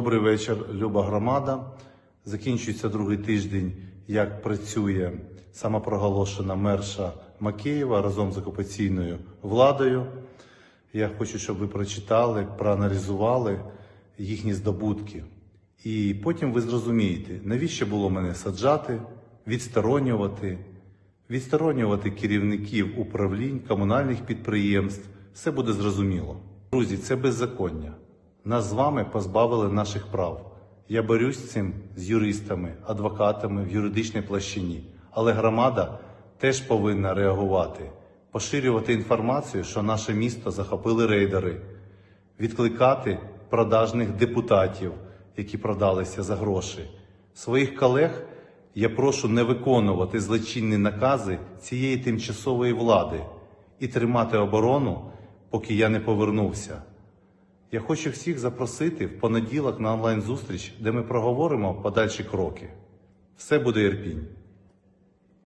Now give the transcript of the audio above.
Добрий вечір, люба громада. Закінчується другий тиждень, як працює самопроголошена мерша Макеєва разом з окупаційною владою. Я хочу, щоб ви прочитали, проаналізували їхні здобутки. І потім ви зрозумієте, навіщо було мене саджати, відсторонювати, відсторонювати керівників управлінь, комунальних підприємств. Все буде зрозуміло. Друзі, це беззаконня. Нас з вами позбавили наших прав. Я борюсь з цим з юристами, адвокатами в юридичній площині. Але громада теж повинна реагувати, поширювати інформацію, що наше місто захопили рейдери, відкликати продажних депутатів, які продалися за гроші. Своїх колег я прошу не виконувати злочинні накази цієї тимчасової влади і тримати оборону, поки я не повернувся. Я хочу всіх запросити в понеділок на онлайн-зустріч, де ми проговоримо подальші кроки. Все буде Ірпінь.